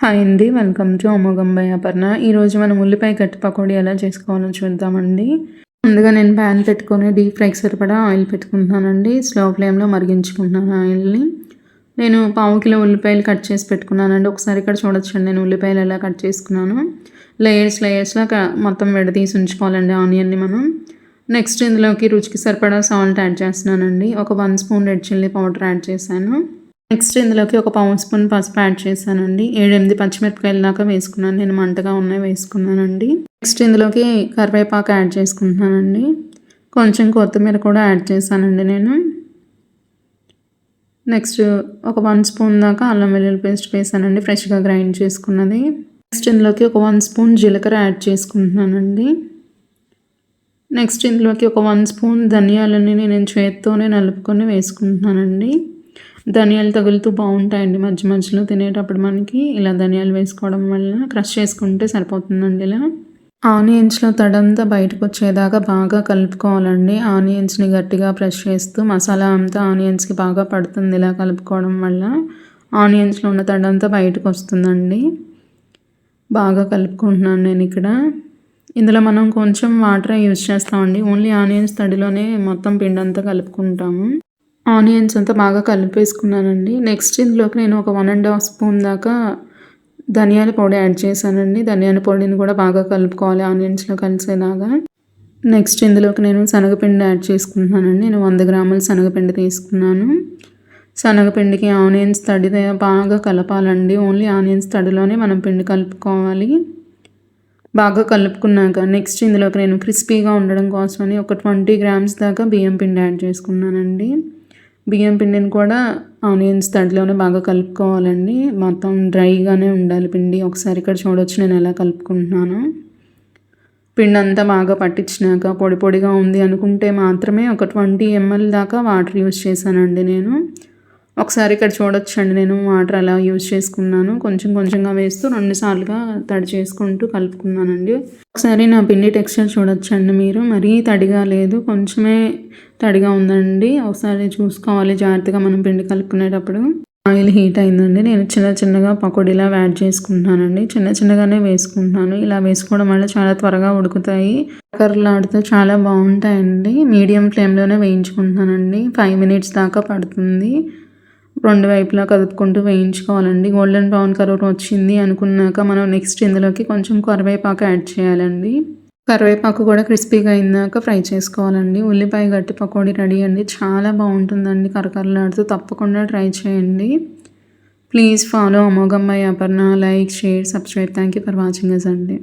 Hi అండి welcome to అమోఘంబై Aparna. ఈరోజు మనం ఉల్లిపాయ కట్టు పకోడీ ఎలా చేసుకోవాలో చూద్దామండి. ముందుగా నేను ప్యాన్ పెట్టుకొని డీప్ ఫ్రైకి సరిపడా ఆయిల్ పెట్టుకుంటున్నానండి. స్లో ఫ్లేమ్లో మరిగించుకుంటున్నాను ఆయిల్ని నేను పావు కిలో ఉల్లిపాయలు కట్ చేసి పెట్టుకున్నానండి. ఒకసారి ఇక్కడ చూడొచ్చండి నేను ఉల్లిపాయలు ఎలా కట్ చేసుకున్నాను. లేయర్స్ లేయర్స్లో మొత్తం విడదీసి ఉంచుకోవాలండి ఆనియన్ని మనం. నెక్స్ట్ ఇందులోకి రుచికి సరిపడా సాల్ట్ యాడ్ చేస్తున్నానండి. ఒక one spoon red chilli powder add చేశాను. నెక్స్ట్ ఇందులోకి ఒక పావు స్పూన్ పసుపు యాడ్ చేశానండి. ఏడెనిమిది పచ్చిమిరపకాయలు దాకా వేసుకున్నాను. నేను మంటగా ఉన్నాయి వేసుకున్నానండి. నెక్స్ట్ ఇందులోకి కరివేపాకు యాడ్ చేసుకుంటున్నానండి. కొంచెం కొత్తిమీర కూడా యాడ్ చేశానండి నేను. నెక్స్ట్ ఒక వన్ స్పూన్ దాకా అల్లం వెల్లుల్లి పేస్ట్ వేసానండి ఫ్రెష్గా గ్రైండ్ చేసుకున్నది. నెక్స్ట్ ఇందులోకి ఒక వన్ స్పూన్ జీలకర్ర యాడ్ చేసుకుంటున్నానండి. నెక్స్ట్ ఇందులోకి ఒక వన్ స్పూన్ ధనియాలని నేను చేత్తోనే నలుపుకొని వేసుకుంటున్నానండి. ధనియాలు తగులుతూ బాగుంటాయండి మధ్య మధ్యలో తినేటప్పుడు మనకి. ఇలా ధనియాలు వేసుకోవడం వల్ల క్రష్ చేసుకుంటే సరిపోతుందండి ఇలా. ఆనియన్స్లో తడంతా బయటకు వచ్చేదాకా బాగా కలుపుకోవాలండి. ఆనియన్స్ని గట్టిగా ప్రెస్ చేస్తూ మసాలా అంతా ఆనియన్స్కి బాగా పడుతుంది ఇలా కలుపుకోవడం వల్ల. ఆనియన్స్లో ఉన్న తడంతా బయటకు వస్తుందండి. బాగా కలుపుకుంటున్నాను నేను ఇక్కడ. ఇందులో మనం కొంచెం వాటర్ యూజ్ చేస్తామండి. ఓన్లీ ఆనియన్స్ తడిలోనే మొత్తం పిండి అంతా కలుపుకుంటాము. ఆనియన్స్ అంతా బాగా కలిపేసుకున్నానండి. నెక్స్ట్ ఇందులోకి నేను ఒక వన్ అండ్ హాఫ్ స్పూన్ దాకా ధనియాల పొడి యాడ్ చేశానండి. ధనియాల పొడిని కూడా బాగా కలుపుకోవాలి ఆనియన్స్లో కలిసేలాగా. నెక్స్ట్ ఇందులోకి నేను శనగపిండి యాడ్ చేసుకుంటున్నానండి. నేను వంద గ్రాముల శనగపిండి తీసుకున్నాను. శనగపిండికి ఆనియన్స్ తడి బాగా కలపాలండి. ఓన్లీ ఆనియన్స్ తడిలోనే మనం పిండి కలుపుకోవాలి. బాగా కలుపుకున్నాక నెక్స్ట్ ఇందులోకి నేను క్రిస్పీగా ఉండడం కోసమని ఒక ట్వంటీ గ్రామ్స్ దాకా బియ్యం పిండి యాడ్ చేసుకున్నానండి. బియ్యం పిండిని కూడా ఆనియన్స్ తడిలోనే బాగా కలుపుకోవాలండి. మొత్తం డ్రైగానే ఉండాలి పిండి. ఒకసారి ఇక్కడ చూడొచ్చు నేను ఎలా కలుపుకుంటున్నాను. పిండి అంతా బాగా పట్టించినాక పొడి పొడిగా ఉంది అనుకుంటే మాత్రమే ఒక ట్వంటీ ఎంఎల్ దాకా వాటర్ యూస్ చేశానండి నేను. ఒకసారి ఇక్కడ చూడొచ్చండి నేను వాటర్ అలా యూజ్ చేసుకున్నాను. కొంచెం కొంచెంగా వేస్తూ రెండు సార్లుగా తడి చేసుకుంటూ కలుపుకున్నానండి. ఒకసారి నా పిండి టెక్స్చర్ చూడొచ్చండి మీరు. మరీ తడిగా లేదు కొంచెమే తడిగా ఉందండి. ఒకసారి చూసుకోవాలి జాగ్రత్తగా మనం పిండి కలుపుకునేటప్పుడు. ఆయిల్ హీట్ అయిందండి. నేను చిన్న చిన్నగా పకోడీలా యాడ్ చేసుకుంటున్నానండి. చిన్న చిన్నగానే వేసుకుంటున్నాను. ఇలా వేసుకోవడం వల్ల చాలా త్వరగా ఉడుకుతాయి. కర్రలాడితే చాలా బాగుంటాయండి. మీడియం ఫ్లేమ్లోనే వేయించుకుంటున్నానండి. ఫైవ్ మినిట్స్ దాకా పడుతుంది. రెండు వైపులా కదుపుకుంటూ వేయించుకోవాలండి. గోల్డెన్ బ్రౌన్ కలర్ వచ్చింది అనుకున్నాక మనం నెక్స్ట్ ఇందులోకి కొంచెం కరివేపాకు యాడ్ చేయాలండి. కరివేపాకు కూడా క్రిస్పీగా అయినాక ఫ్రై చేసుకోవాలండి. ఉల్లిపాయ గట్టి పకోడీ రెడీ అండి. చాలా బాగుంటుందండి కరకరలాడుతూ తప్పకుండా ట్రై చేయండి. Please follow అమోఘమ్మాయి Aparna. Like share subscribe thank you for watching us అండి.